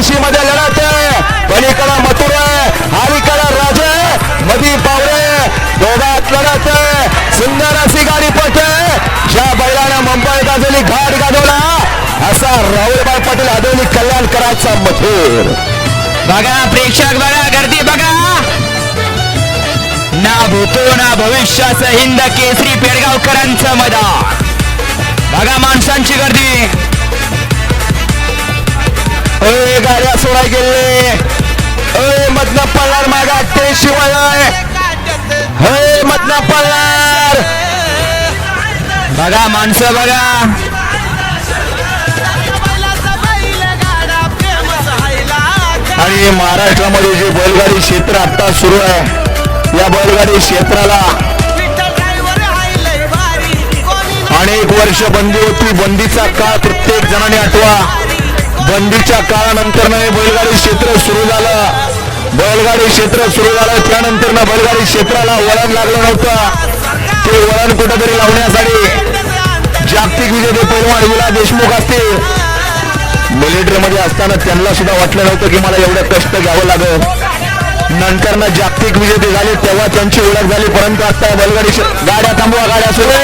अठ्ठ्याऐंशी मध्ये लढत आहे. पलीकडा मथुर आहे. हालीकडा राजा आहे. मधी पावरे. दोघात लढत आहे. सुंदर अशी गाडी पटे ज्या बैलानं मुंबई गाजवली घाट गाजवला असा राहुलबाई पाटील आदवली कल्याणकरांचा मथुर. बघा प्रेक्षक बघा गर्दी बघा. ना भूतो ना भविष्याचं हिंद केसरी पेडगावकरांचं मदा बघा माणसांची गर्दी. ए गाड्या सोडाय गेले. अय मधनं पळणार मागा ते शिवाय. हे मधनं पळणार. बघा माणसं बघा. आणि महाराष्ट्रामध्ये जे बैलगाडी क्षेत्र आता सुरू आहे या बैलगाडी क्षेत्राला अनेक वर्ष बंदी होती. बंदीचा काळ प्रत्येक जणाने आठवा. बंदीच्या काळानंतर हे बैलगाडी क्षेत्र सुरू झालं. बैलगाडी क्षेत्र सुरू झालं. त्यानंतर ना बैलगाडी क्षेत्राला वळण लागलं नव्हतं. ते वळण कुठेतरी लावण्यासाठी जागतिक विजेते पैलवान विला देशमुख असतील. मिलिटरीमध्ये असताना त्यांना सुद्धा वाटलं नव्हतं की मला एवढं कष्ट घ्यावं लागेल. नंतर ना जागतिक विजेते झाले तेव्हा त्यांची ओळख झाली. परंतु आता बैलगाडी गाड्या थांबवा गाड्या सुरू.